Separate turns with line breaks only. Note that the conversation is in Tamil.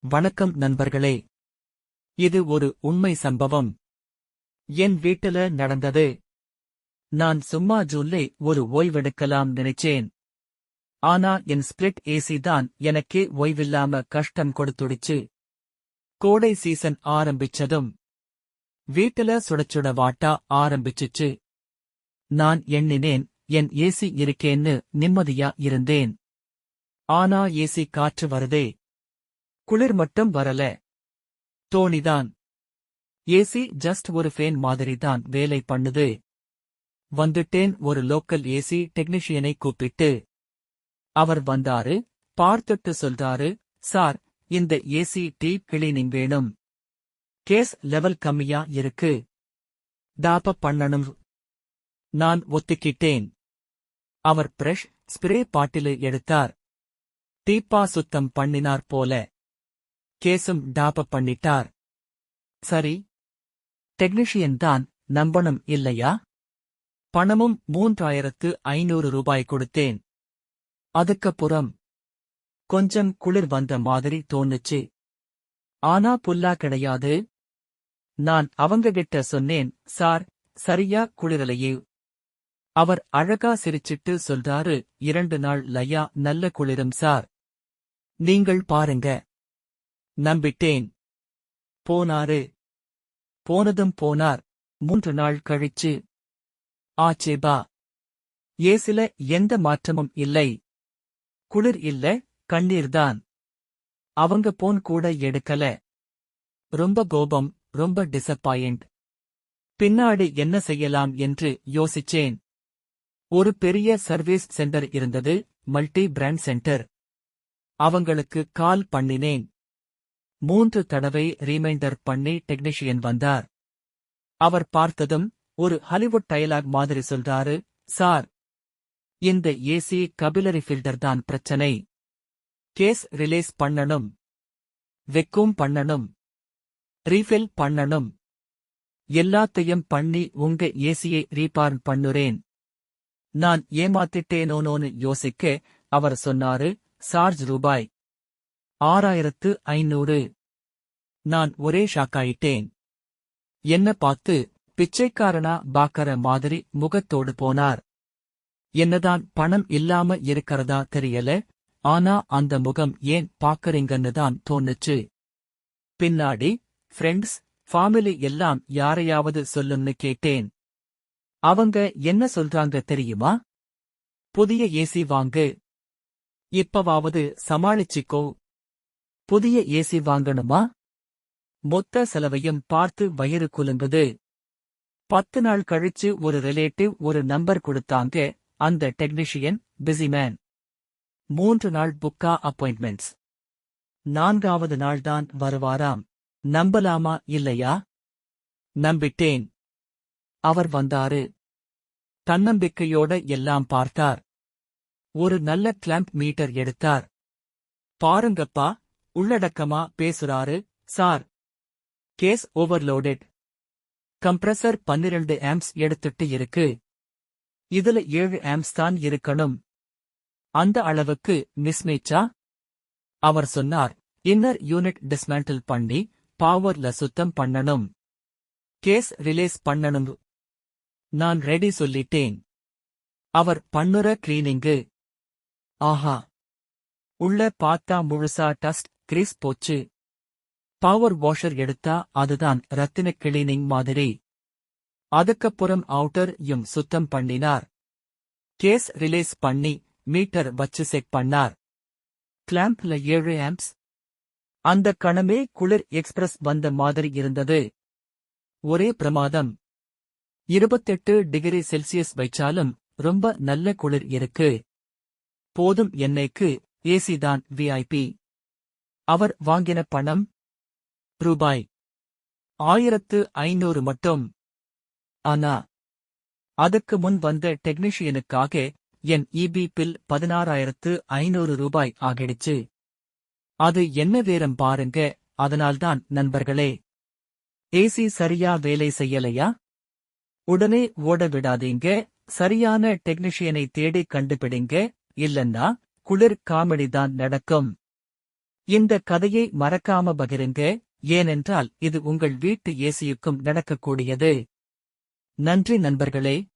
வணக்கம் நண்பர்களே. இது ஒரு உண்மை சம்பவம். என் வீட்டுல நடந்தது. நான் சும்மா ஜூல்லே ஒரு ஓய்வெடுக்கலாம் நினைச்சேன். ஆனா என் ஸ்பிளிட் ஏசி தான் எனக்கே ஓய்வில்லாம கஷ்டம் கொடுத்துடுச்சு. கோடை சீசன் ஆரம்பிச்சதும் வீட்டுல சுடச்சுட வாட்டா ஆரம்பிச்சுச்சு. நான் எண்ணினேன் என் ஏசி இருக்கேன்னு நிம்மதியா இருந்தேன். ஆனா ஏசி காற்று வருதே. குளிர் மட்டும் வரல. தோணிதான். ஏசி ஜஸ்ட் ஒரு ஃபேன் மாதிரி தான் வேலை பண்ணுது. வந்துட்டேன் ஒரு லோக்கல் ஏசி டெக்னீஷியனை கூப்பிட்டு. அவர் வந்தாரு பார்த்துட்டு சொல்றாரு சார் இந்த ஏசி டீப் கிளீனிங் வேணும். கேஸ் லெவல் கம்மியா இருக்கு. தாப பண்ணணும். நான் ஒத்துக்கிட்டேன். அவர் பிரஷ் ஸ்ப்ரே பாட்டிலு எடுத்தார். டீப்பா சுத்தம் பண்ணினார் போல. கேசும் அப் பண்ணிட்டார். சரி. டெக்னீஷியன் தான் நம்பணும் இல்லையா? பணமும் மூன்றாயிரத்து ஐநூறு ரூபாய் கொடுத்தேன். அதுக்கப்புறம் கொஞ்சம் குளிர் வந்த மாதிரி தோணுச்சு. ஆனா புல்லா கிடையாது. நான் அவங்க கிட்ட சொன்னேன் சார் சரியா குளிரலையே? அவர் அழகா சிரிச்சிட்டு சொல்றாரு இரண்டு நாள் லயா நல்ல குளிரும் சார். நீங்கள் பாருங்க. நம்பிட்டேன். போனாரு. போனதும் போனார். மூன்று நாள் கழிச்சு. ஆச்சேபா ஏசில எந்த மாற்றமும் இல்லை. குளிர் இல்ல கண்ணீர்தான் அவங்க போன் கூட எடுக்கல. ரொம்ப கோபம் ரொம்ப டிசப்பாயிண்ட் பின்னாடி என்ன செய்யலாம் என்று யோசிச்சேன். ஒரு பெரிய சர்வீஸ் சென்டர் இருந்தது மல்டி பிராண்ட் சென்டர் அவங்களுக்கு கால் பண்ணினேன். மூன்று தடவை ரீமைண்டர் பண்ணி டெக்னீஷியன் வந்தார். அவர் பார்த்ததும் ஒரு ஹாலிவுட் டயலாக் மாதிரி சொல்றாரு சார் இந்த ஏசி கபிலரி ஃபில்டர் தான் பிரச்சனை. கேஸ் ரிலீஸ் பண்ணணும். வெக்கும் பண்ணணும். ரீஃபில் பண்ணணும். எல்லாத்தையும் பண்ணி உங்க ஏசியை ரீபார்ன் பண்ணுறேன். நான் ஏமாத்திட்டேனோனோன்னு யோசிக்க அவர் சொன்னாரு சார்ஜ் ரூபாய். ஆறாயிரத்து ஐநூறு. நான் ஒரே ஷாக்காயிட்டேன். என்ன பார்த்து பிச்சைக்காரனா பாக்கற மாதிரி முகத்தோடு போனார். என்னதான் பணம் இல்லாம இருக்கறதா தெரியல ஆனா அந்த முகம் ஏன் பாக்கறீங்கன்னு தான் தோணுச்சு. பின்னாடி ஃப்ரெண்ட்ஸ் ஃபேமிலி எல்லாம் யாரையாவது சொல்லுன்னு கேட்டேன். அவங்க என்ன சொல்றாங்க தெரியுமா? புதிய ஏசி வாங்கு. இப்பவாவது சமாளிச்சிக்கோ. புதிய ஏசி வாங்கணுமா? மொத்த செலவையும் பார்த்து வயிறு குலுங்குது. பத்து நாள் கழிச்சு ஒரு ரிலேட்டிவ் ஒரு நம்பர் கொடுத்தாங்க அந்த டெக்னீஷியன் பிஸிமேன் மூன்று நாள் புக்கா அப்பாயின்மெண்ட்ஸ் நான்காவது நாள்தான் வருவாராம். நம்பலாமா இல்லையா? நம்பிட்டேன். அவர் வந்தாரு. தன்னம்பிக்கையோட எல்லாம் பார்த்தார். ஒரு நல்ல கிளாம்ப் மீட்டர் எடுத்தார். பாருங்கப்பா உள்ளடக்கமா பேசுறாரு? சார். கேஸ் ஓவர்லோடெட் கம்ப்ரஸர் பன்னிரண்டு ஆம்ஸ் எடுத்துட்டு இருக்கு. இதுல ஏழு ஆம்ஸ் தான் இருக்கணும். அந்த அளவுக்கு மிஸ்மேச்சா அவர் சொன்னார். இன்னர் யூனிட் டிஸ்மேண்டில் பண்ணி பவர்ல சுத்தம் பண்ணணும். கேஸ் ரிலீஸ் பண்ணணும். நான் ரெடி சொல்லிட்டேன். அவர் பண்ணுற கிளீனிங்கு ஆஹா. உள்ள பார்த்தா முழுசா டஸ்ட் கிரீஸ் போச்சு. பவர் வாஷர் எடுத்தா அதுதான் ரத்தின கிளீனிங் மாதிரி. அதுக்கப்புறம் அவுட்டர் யும் சுத்தம் பண்ணினார். கேஸ் ரிலீஸ் பண்ணி மீட்டர் வச்சு செக் பண்ணார். கிளாம்ப்ல ஏழு ஆம்ப்ஸ் அந்த கணமே குளிர் எக்ஸ்பிரஸ் வந்த மாதிரி இருந்தது. ஒரே பிரமாதம். இருபத்தெட்டு டிகிரி செல்சியஸ் வைச்சாலும் ரொம்ப நல்ல குளிர் இருக்கு. போதும் என்னைக்கு ஏசி தான் விஐபி அவர் வாங்கின பணம் ரூபாய் ஆயிரத்து ஐநூறு மட்டும். ஆனா அதுக்கு முன் வந்த டெக்னீஷியனுக்காக என் இபி பில் பதினாறாயிரத்து ஐநூறு ரூபாய் ஆகிடுச்சு. அது என்ன வேரம் பாருங்க அதனால்தான் நண்பர்களே. ஏசி சரியா வேலை செய்யலையா? உடனே ஓட விடாதீங்க சரியான டெக்னீஷியனை தேடி கண்டுபிடிங்க இல்லன்னா குளிர் காமெடி தான் நடக்கும். இந்த கதையை மறக்காம பகிருங்க. ஏனென்றால் இது உங்கள் வீட்டு ஏசியுக்கும் நடக்கக்கூடியது. நன்றி நண்பர்களே.